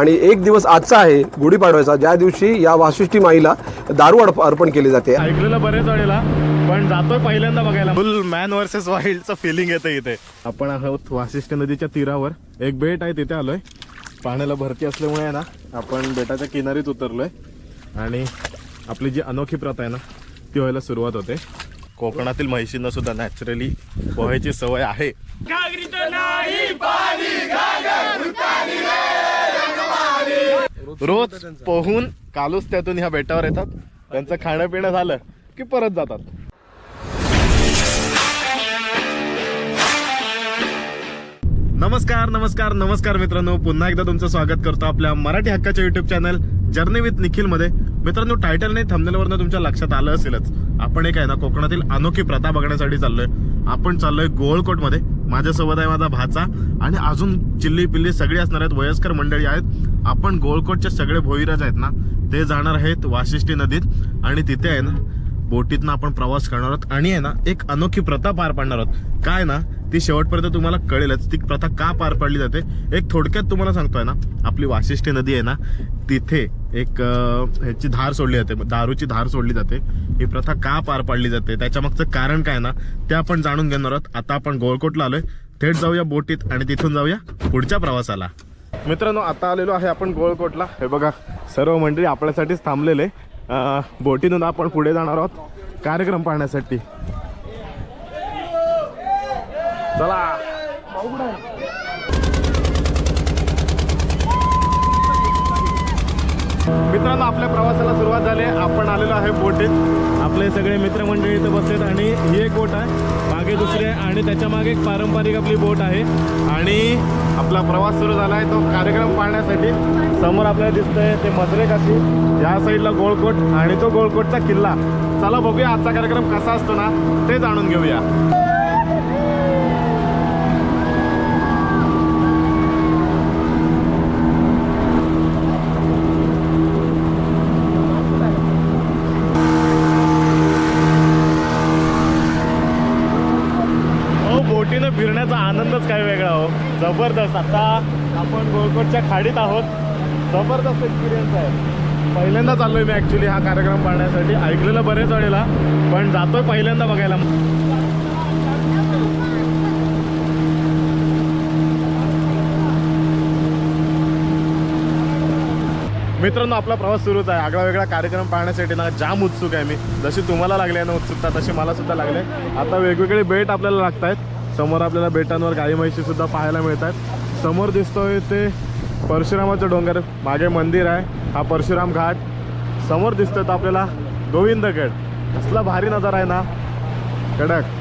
आणि एक दिवस आजचा आहे गुढीपाडव्याचा ज्या दिवशी या वाशिष्ठी माईला दारू अर्प- अर्पण केले जाते. ऐकलेलं बरेच वेळेला पण जातोय पहिल्यांदा बघायला. फुल मॅन वर्सेस वाईल्डचं फिलिंग येतं इथे. आपण आहोत वासिष्ठ नदीच्या तीरावर. एक बेट आहे तिथे आलोय. पाण्याला भरती असल्यामुळे आहे ना आपण बेटाच्या किनारीच उतरलोय. आणि आपली जी अनोखी प्रथा आहे ना ती व्हायला सुरुवात होते. कोकणातील म्हैशींना सुद्धा नॅचरली पोहायची सवय आहे. रोज पोहून कालूच त्यातून ह्या बेटावर येतात. त्यांचं खाणं पिणं झालं की परत जातात. नमस्कार नमस्कार नमस्कार मित्रांनो. पुन्हा एकदा तुमचं स्वागत करतो आपल्या मराठी हक्काच्या युट्यूब चॅनल जर्नी विथ निखिलमध्ये मित्रांनो टायटल नाही थंबनेलवरनं तुमच्या लक्षात आलं असेलच. आपण एक आहे ना कोकणातील अनोखी प्रथा बघण्यासाठी चाललोय. आपण चाललोय गोळकोटमध्ये माझ्यासोबत आहे माझा भाचा आणि अजून चिल्ली पिल्ली सगळी असणार आहेत. वयस्कर मंडळी आहेत. आपण गोळकोटचे सगळे भोईराज आहेत ना ते जाणार आहेत वाशिष्ठी नदीत आणि तिथे आहे ना बोटीतनं आपण प्रवास करणार आहोत. आणि आहे ना एक अनोखी प्रथा पार पाडणार आहोत. काय ना ती शेवटपर्यंत तुम्हाला कळेलच. ती प्रथा का पार पाडली जाते? एक थोडक्यात तुम्हाला सांगतोय ना आपली वाशिष्ठी नदी आहे ना तिथे एक ह्याची धार सोडली जाते. दारूची धार सोडली जाते. ही प्रथा का पार पाडली जाते? त्याच्यामागचं कारण काय ना ते आपण जाणून घेणार आहोत. आता आपण गोळकोटला आलोय. थेट जाऊया बोटीत आणि तिथून जाऊया पुढच्या प्रवासाला. मित्रांनो आता आलेलो आहे आपण गोळकोटला. हे बघा सर्व मंडळी आपल्यासाठीच थांबलेले. अं, बोटीतून आपण पुढे जाणार आहोत कार्यक्रम पाहण्यासाठी. चला. मित्रांनो आपल्या प्रवासाला सुरुवात झाली आहे. आपण आलेलो आहे बोटीत. आपले सगळे मित्रमंडळी इथं बसलेत आणि ही एक बोट आहे. मागे दुसरी आहे आणि त्याच्यामागे एक पारंपरिक आपली बोट आहे. आणि आपला प्रवास सुरू झाला आहे तो कार्यक्रम पाहण्यासाठी समोर आपल्याला दिसतंय ते मजरे काशी. या साईडला गोळकोट आणि तो गोळकोटचा किल्ला. चला बघूया आजचा कार्यक्रम कसा असतो ना ते जाणून घेऊया हो बोटीनं फिरण्याचा आनंदच काय वेगळा हो. जबरदस्त. आता आपण गोळकोटच्या खाडीत आहोत. जबरदस्त एक्सपिरियन्स आहे. पहिल्यांदा चाललोय मी ऍक्च्युली हा कार्यक्रम पाहण्यासाठी. ऐकलेलं बरेच वेळेला पण जातोय पहिल्यांदा बघायला. मित्रांनो आपला प्रवास सुरूच आहे. आगळा वेगळा कार्यक्रम पाहण्यासाठी ना जाम उत्सुक आहे मी. जशी तुम्हाला लागली आहे ना उत्सुकता तशी मला सुद्धा लागले आता वेगवेगळे बेट आपल्याला लागत आहेत समोर आपल्याला बेटांवर गाई म्हैशी सुद्धा पाहायला मिळतात. समोर दिसतोय ते परशुरामाचं डोंगर मागे मंदिर आहे हा परशुराम घाट. समोर दिसतोय तर आपल्याला गोविंदगड. कसला भारी नजारा आहे ना. कडक.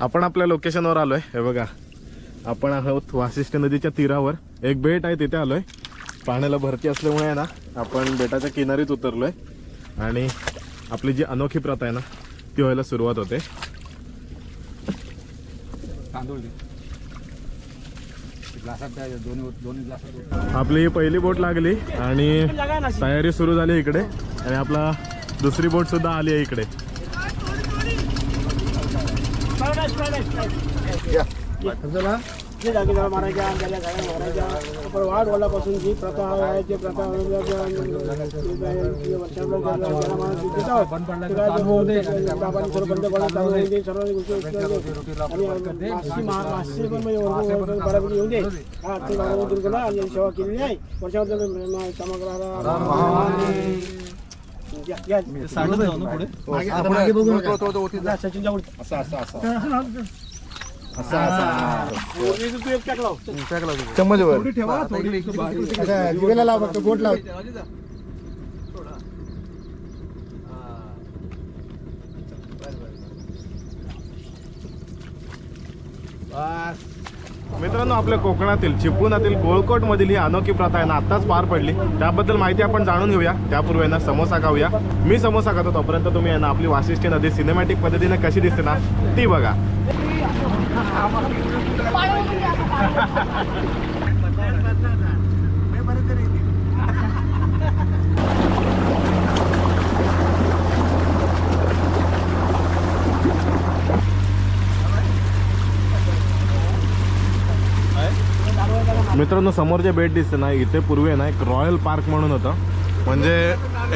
आपण आपल्या लोकेशनवर आलोय. हे बघा आपण आहोत वासिष्ठ नदीच्या तीरावर. एक बेट आहे तिथे आलोय. पाण्याला भरती असल्यामुळे आहे ना आपण बेटाच्या किनारीच उतरलोय. आणि आपली जी अनोखी प्रथा आहे ना ती व्हायला सुरुवात होते. आपली ही पहिली बोट लागली आणि तयारी सुरू झाली इकडे. आणि आपला दुसरी बोट सुद्धा आली आहे इकडे. जे जागी जरा मारायच्या त्याला गाड्या मारायच्या आपण वाढ वडापासून जी प्रथा आहे ते प्रथा आहे ते सर्व गोष्टी आणि मासे मा- मासे पण म्हणजे हा तू एक दिवेला लाव फक्त लाव मित्रांनो आपल्या कोकणातील चिपळुणातील गोळकोट मधील ही अनोखी प्रथा आहे ना आताच पार पडली. त्याबद्दल माहिती आपण जाणून घेऊया. त्यापूर्वी ना समोसा खाऊया. मी समोसा खातो तोपर्यंत तुम्ही ना आपली वाशिष्ठी नदी सिनेमॅटिक पद्धतीने कशी दिसते ना ती बघा. मित्रांनो समोर जे बेट दिसते ना इथे पूर्वी आहे ना एक रॉयल पार्क म्हणून होतं. म्हणजे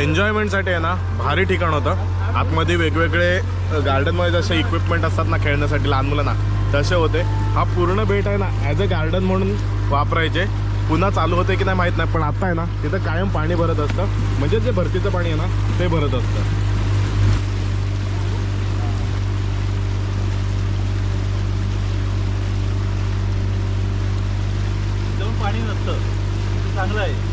एन्जॉयमेंटसाठी आहे ना भारी ठिकाण होतं. आतमध्ये वेगवेगळे गार्डनमध्ये जसे इक्विपमेंट असतात ना खेळण्यासाठी लहान मुलांना तसे होते. हा पूर्ण बेट आहे ना ॲज अ गार्डन म्हणून वापरायचे. पुन्हा चालू होते की नाही माहीत नाही पण आता आहे ना तिथं कायम पाणी भरत असतं. म्हणजे जे भरतीचं पाणी आहे ना ते भरत असतं पाणी नसतं चांगलं आहे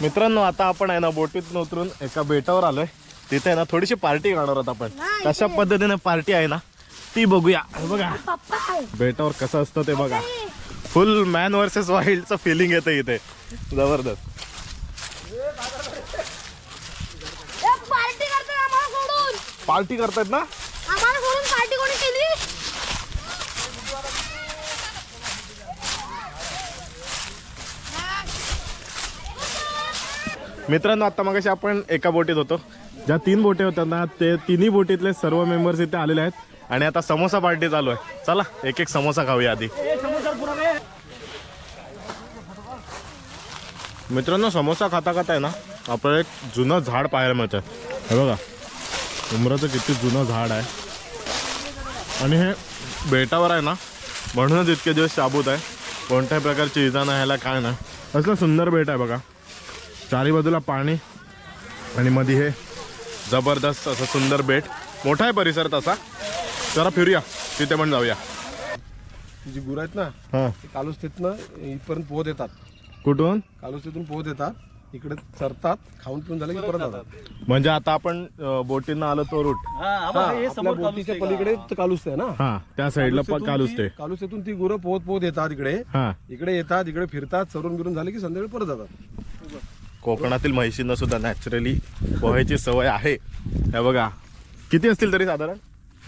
मित्रांनो आता आपण आहे ना बोटीतून उतरून एका बेटावर आलोय. तिथे आहे ना थोडीशी पार्टी करणार आहोत आपण. कशा पद्धतीने पार्टी आहे ना ती बघूया. बघा. बेटावर कसं असतं ते बघा. फुल मॅन वर्सेस वाईल्डचं फिलिंग येतं इथे. जबरदस्त. पार्टी करतायत ना आम्हाला सोडून पार्टी कोणी केली मित्रांनो आता मग आपण एका बोटीत होतो. ज्या तीन बोटी होत्या ना ते तिन्ही बोटीतले सर्व मेंबर्स इथे आलेले आहेत. आणि आता समोसा पार्टी चालू आहे. चला एक एक समोसा खाऊया आधी. मित्रांनो समोसा खाता खाता आहे ना आपल्याला एक जुनं झाड पाहायला मिळतं हे बघा उमराचं किती जुनं झाड आहे. आणि हे बेटावर आहे ना म्हणूनच इतके दिवस शाबूत आहे. कोणत्याही प्रकारची इजा नाही ह्याला काय नाही. असलं सुंदर बेट आहे बघा. चारी बाजूला पाणी आणि मध्ये हे जबरदस्त असं सुंदर बेट. मोठा आहे परिसर तसा. जरा फिरूया. तिथे पण जाऊया. जी गुरं आहेत ना हां. ते कालुस्तेतनं इथपर्यंत पोहत येतात. कुठून? कालुस्तेतून पोहत येतात. इकडे चरतात खाऊन पिऊन झालं की परत जातात. म्हणजे आता आपण बोटीनं आलो तो रूट. हा आम्हाला हे आपल्यासमोर बोटीच्या पलीकडे ते कालुस्ते आहे ना. हा त्या साईडला पण कालूच ते कालुस्तेतून ती गुरं पोहत पोहत येतात इकडे. हा. इकडे येतात इकडे फिरतात चरून बिरून झाले की संध्याकाळी परत जातात. कोकणातील म्हैशींना सुद्धा नॅचरली पोहायची सवय आहे. हे बघा. किती असतील तरी साधारण?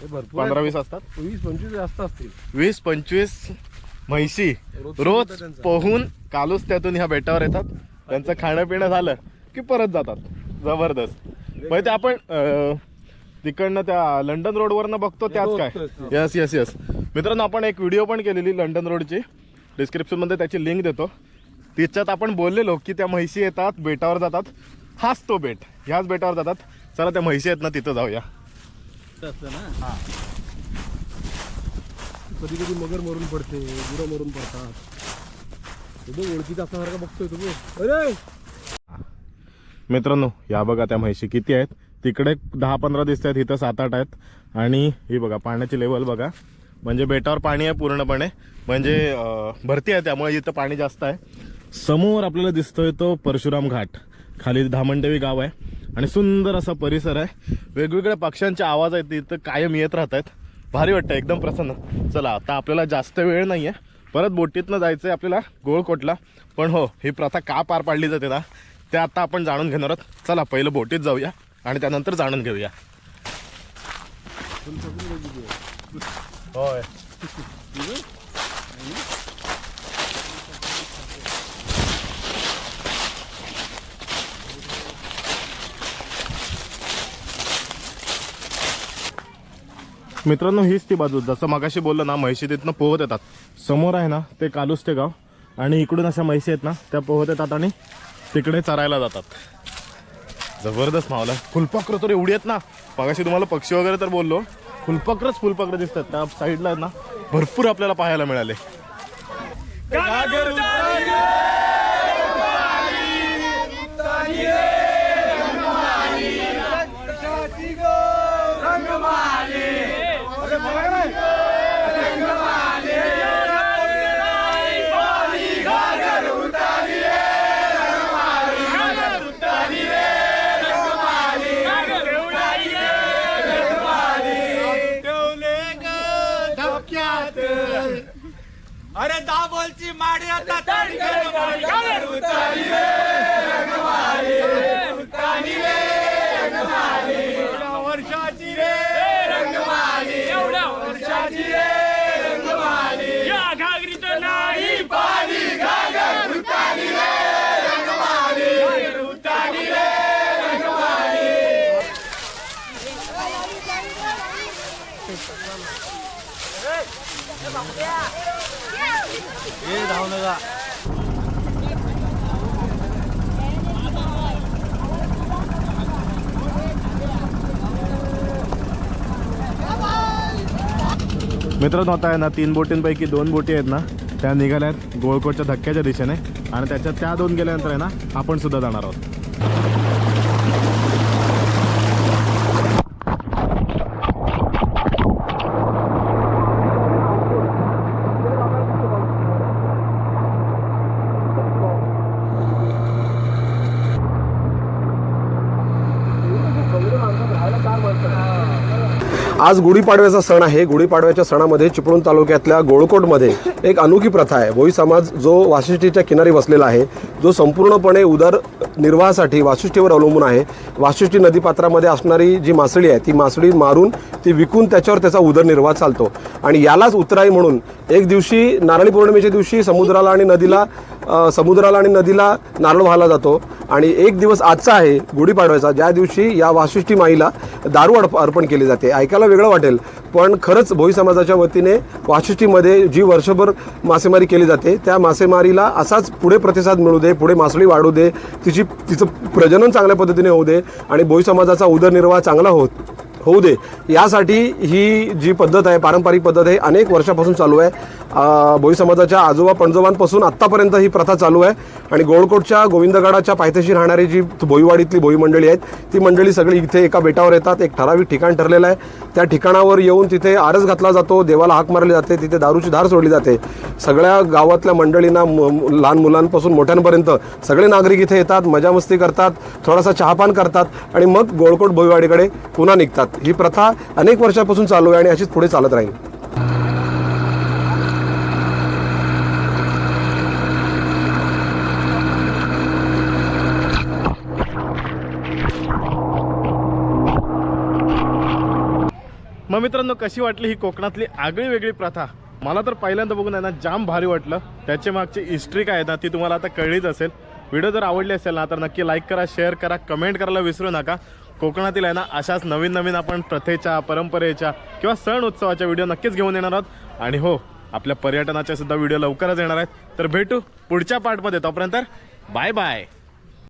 भरपूर पंधरा. वीस असतात? वीस पंचवीस जास्त असतील. वीस पंचवीस म्हैशी रोज. पोहून कालूच त्यातून ह्या बेटावर येतात. त्यांचं खाणं पिणं झालं की परत जातात. जबरदस्त. म्हणजे ते आपण अं, तिकडनं त्या लंडन रोडवरनं बघतो त्याच काय. यस यस यस मित्रांनो आपण एक व्हिडिओ पण केलेली लंडन रोडची. डिस्क्रिप्शनमध्ये त्याची लिंक देतो. तिच्यात आपण बोललेलो की त्या म्हैशी येतात बेटावर जातात. हाच तो बेट. ह्याच बेटावर जातात. चला त्या म्हैशी आहेत ना तिथं जाऊया. ना? कधी कधी मगर मरून पडते गुरं मरून पडतात. तुम्ही ओळखीचा असल्यासारखा बघतोय तुम्ही अरे! मित्रांनो या बघा त्या म्हैशी किती आहेत. तिकडे दहा पंधरा दिसत आहेत इथं सात आठ आहेत. आणि ही बघा पाण्याची लेवल बघा. म्हणजे बेटावर पाणी आहे पूर्णपणे. म्हणजे भरती आहे त्यामुळे इथं पाणी जास्त आहे. समोर आपल्याला दिसतोय तो परशुराम घाट. खाली धामणदेवी गाव आहे आणि सुंदर असा परिसर आहे. वेगवेगळ्या पक्ष्यांचे आवाज आहेत इथं कायम येत राहत आहेत भारी वाटतं एकदम प्रसन्न. चला आता आपल्याला जास्त वेळ नाही आहे परत बोटीतनं जायचं आहे आपल्याला गोळकोटला. पण हो ही प्रथा का पार पाडली जाते ना ते आता आपण जाणून घेणार आहोत. चला पहिलं बोटीत जाऊया आणि त्यानंतर जाणून घेऊया. होय. मित्रांनो हीच ती बाजू. जसं मगाशी बोललं ना म्हैशी तिथनं पोहत येतात. समोर आहे ना ते कालूस ते गाव. आणि इकडून अशा म्हैशी आहेत ना त्या पोहत येतात आणि तिकडे चरायला जातात. जबरदस्त मावला फुलपाखरं तर एवढी आहेत ना. मगाशी तुम्हाला पक्षी वगैरे तर बोललो. फुलपाखरच फुलपाखरं दिसतात. त्या साईडला ना भरपूर आपल्याला पाहायला मिळाले. Batata! मित्रांनो आता आहे ना तीन बोटींपैकी दोन बोटी आहेत ना त्या निघाल्या आहेत गोळकोटच्या धक्क्याच्या दिशेने. आणि त्याच्यात त्या दोन गेल्यानंतर आहे ना आपण सुद्धा जाणार आहोत. आज गुढीपाडव्याचा सण आहे. गुढीपाडव्याच्या सणामध्ये चिपळूण तालुक्यातल्या गोळकोटमध्ये एक अनोखी प्रथा आहे. भोई समाज जो वाशिष्ठीच्या किनारी बसलेला आहे जो संपूर्णपणे उदर निर्वाहासाठी वाशिष्ठीवर अवलंबून आहे. वाशिष्ठी नदीपात्रामध्ये असणारी जी मासळी आहे ती मासळी मारून ती विकून त्याच्यावर त्याचा उदरनिर्वाह चालतो. आणि यालाच उतराई म्हणून एक दिवशी नारळी पौर्णिमेच्या दिवशी समुद्राला आणि नदीला समुद्राला आणि नदीला नारळ वाहला जातो. आणि एक दिवस आजचा आहे गुढीपाडव्याचा ज्या दिवशी या वाशिष्ठी माईला दारू अर्प अर्पण केली जाते. ऐकायला वेगळं वाटेल पण खरंच भोई समाजाच्या वतीने वाशिष्ठीमध्ये जी वर्षभर मासेमारी केली जाते त्या मासेमारीला असाच पुढे प्रतिसाद मिळू दे पुढे मासळी वाढू दे तिची तिचं प्रजनन चांगल्या पद्धतीने होऊ दे आणि भोई समाजाचा उदरनिर्वाह चांगला होत होऊ दे. यासाठी ही जी पद्धत आहे पारंपरिक पद्धत आहे अनेक वर्षापासून चालू आहे. भोई समाजाच्या आजोबा पणजोबांपासून आत्तापर्यंत ही प्रथा चालू आहे. आणि गोळकोटच्या गोविंदगडाच्या पायथ्याशी राहणारी जी भोईवाडीतली भोई मंडळी आहेत ती मंडळी सगळी इथे एका बेटावर येतात. एक ठराविक ठिकाण ठरलेलं आहे. त्या ठिकाणावर येऊन तिथे आरस घातला जातो देवाला हाक मारली जाते तिथे दारूची धार सोडली जाते. सगळ्या गावातल्या मंडळींना लहान मुलांपासून मोठ्यांपर्यंत सगळे नागरिक इथे येतात मजामस्ती करतात थोडासा चहापान करतात आणि मग गोळकोट भोईवाडीकडे पुन्हा निघतात. ही प्रथा अनेक वर्षापासून चालू आहे आणि अशीच पुढे चालत राहील. मग मित्रांनो कशी वाटली ही कोकणातली आगळी वेगळी प्रथा? मला तर पहिल्यांदा बघून आहे ना जाम भारी वाटलं. त्याच्या मागची हिस्ट्री काय आहे ना ती तुम्हाला आता कळलीच असेल. व्हिडिओ जर आवडली असेल ना तर नक्की लाईक करा शेअर करा कमेंट करायला विसरू नका. कोकणातील आहे ना अशाच नवीन नवीन आपण प्रथेच्या परंपरेच्या किंवा सण उत्सवाच्या व्हिडिओ नक्कीच घेऊन येणार आहोत. आणि हो आपल्या पर्यटनाच्या सुद्धा व्हिडिओ लवकरच येणार आहेत. तर भेटू पुढच्या पार्टमध्ये तोपर्यंत बाय बाय